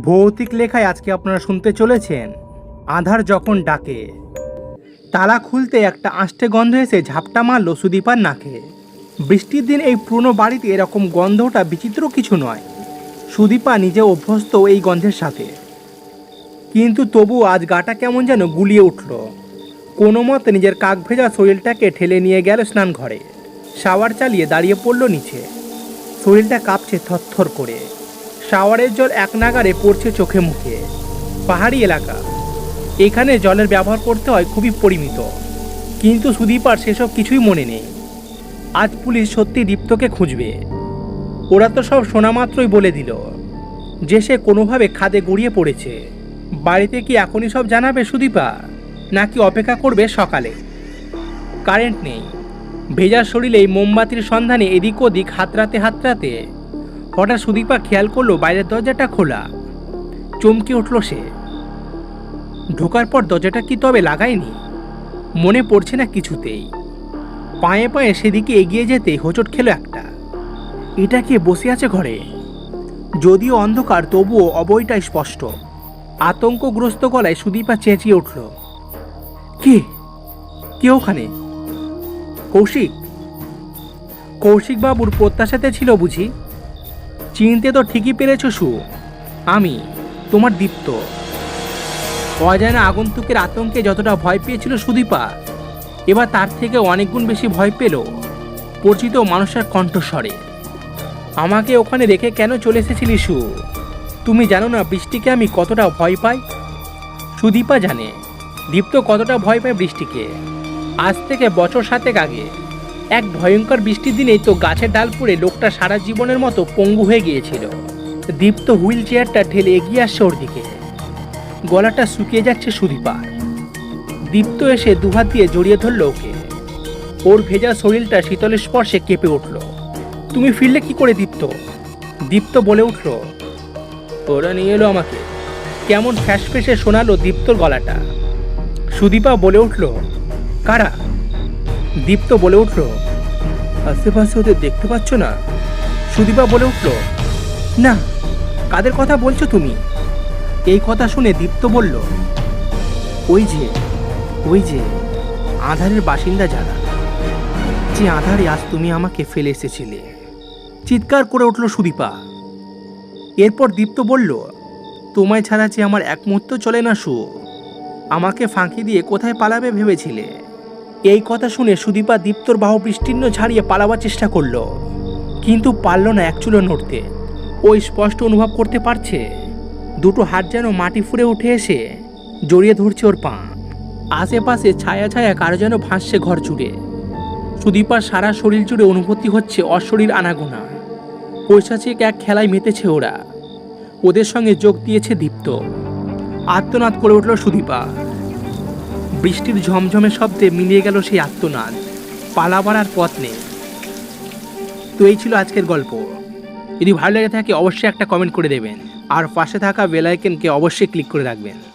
ভৌতিক লেখায় আজকে আপনারা শুনতে চলেছেন। আধার যখন ডাকে, তালা খুলতে একটা আষ্টে গন্ধ এসে ঝাপটা মারল সুদীপার নাকে। বৃষ্টির দিন এই পুরনো বাড়িতে এরকম গন্ধটা বিচিত্র কিছু নয়। সুদীপা নিজে অভ্যস্ত এই গন্ধের সাথে। কিন্তু তবু আজ গাটা কেমন যেন গুলিয়ে উঠল। কোনো মতে নিজের কাক ভেজা শরীরটাকে ঠেলে নিয়ে গেল স্নান ঘরে। শাওয়ার চালিয়ে দাঁড়িয়ে পড়ল নিচে। শরীরটা কাঁপছে থরথর করে। শাওয়ারের জল এক নাগারে পড়ছে চোখে মুখে। পাহাড়ি এলাকা। এখানে জলের ব্যবহার করতে হয় খুবই পরিমিত। কিন্তু সুদীপার সেসব কিছুই মনে নেই। আজ পুলিশ সত্যি দীপ্তকে খুঁজবে। ওরা তো সব শোনা মাত্রই বলে দিল যে সে কোনোভাবে খাদে গড়িয়ে পড়েছে। বাড়িতে কি এখনই সব জানাবে সুদীপা? নাকি অপেক্ষা করবে সকালে? কারেন্ট নেই। ভেজা শরীরেই মোমবাতির সন্ধানে এদিক ওদিক হাতরাতে হাতরাতে হঠাৎ সুদীপা খেয়াল করল বাইরের দরজাটা খোলা। চমকে উঠল সে। ঢোকার পর দরজাটা কি তবে লাগায়নি? মনে পড়ছে না কিছুতেই। পায়ে পায়ে সেদিকে এগিয়ে যেতে হোঁচট খেলো একটা। এটা কে বসে আছে ঘরে? যদিও অন্ধকার, তবুও অবয়টা স্পষ্ট। আতঙ্কগ্রস্ত গলায় সুদীপা চেঁচিয়ে উঠল। কে? কে ওখানে? কৌশিক? কৌশিক বাবুর প্রত্যাশাতে ছিল বুঝি? চিনতে তো ঠিকই পেরেছ, সু। আমি, তোমার দীপ্ত। অজানা আগন্তুকের আতঙ্কে যতটা ভয় পেয়েছিল সুদীপা। এবার তার থেকে অনেক গুণ বেশি ভয় পেল পরিচিত মানুষের কণ্ঠস্বরে। আমাকে ওখানে রেখে কেন চলে এসেছিলি, সু? তুমি জানো না বৃষ্টিকে আমি কতটা ভয় পাই? সুদীপা জানে, দীপ্ত কতটা ভয় পায় বৃষ্টিকে। আজ থেকে বছর সাতেক আগে। এক ভয়ঙ্কর বৃষ্টির দিনেই তো গাছের ডাল পড়ে লোকটা সারা জীবনের মতো পঙ্গু হয়ে গিয়েছিল। দীপ্ত হুইল চেয়ারটা ঠেলে এগিয়ে আসছে ওর দিকে। গলাটা শুকিয়ে যাচ্ছে সুদীপার দীপ্ত এসে দুহাত দিয়ে জড়িয়ে ধরল ওকে। ওর ভেজা শরীরটা শীতলের স্পর্শে কেঁপে উঠল। তুমি ফিরলে কি করে দীপ্ত? দীপ্ত বলে উঠল, ওরা নিয়ে এলো আমাকে। কেমন ফ্যাস ফেসে শোনালো দীপ্তর গলাটা। সুদীপা বলে উঠল, কারা? দীপ্ত বলে উঠল, আশেপাশে ওদের দেখতে পাচ্ছ না? সুদীপা বলে উঠল, না, কাদের কথা বলছো তুমি? এই কথা শুনে দীপ্ত বলল, ওই যে ওই যে, আধারের বাসিন্দা যারা, যে আধারে আজ তুমি আমাকে ফেলে এসেছিলে। চিৎকার করে উঠল সুদীপা। এরপর দীপ্ত বলল, তোমায় ছাড়া যে আমার এক মুহূর্ত চলে না সু, আমাকে ফাঁকি দিয়ে কোথায় পালাবে ভেবেছিলে? এই কথা শুনে সুদীপা দীপ্তর বাহু বিস্তীর্ণ ছাড়িয়ে পালাবার চেষ্টা করল। কিন্তু পারল না এক চুলো নড়তে। ওই স্পষ্ট অনুভব করতে পারছে, দুটো হাত যেন মাটি ফুঁড়ে উঠে এসে জড়িয়ে ধরছে ওর পা। আশেপাশে ছায়া ছায়া কারও যেন ভাসছে ঘর জুড়ে। সুদীপার সারা শরীর জুড়ে অনুভূতি হচ্ছে অশরীর আনাগোনা। পৈশাচিক এক খেলায় মেতেছে ওরা। ওদের সঙ্গে যোগ দিয়েছে দীপ্ত। আত্মনাদ করে উঠল সুদীপা। বৃষ্টির ঝমঝমে শব্দে মিলিয়ে গেল সেই আত্মনাদ। পালাবার আর পথ নেই। তো এই ছিল আজকের গল্প। যদি ভালো লেগে থাকে, অবশ্যই একটা কমেন্ট করে দেবেন। আর পাশে থাকা বেলাইকেনকে অবশ্যই ক্লিক করে রাখবেন।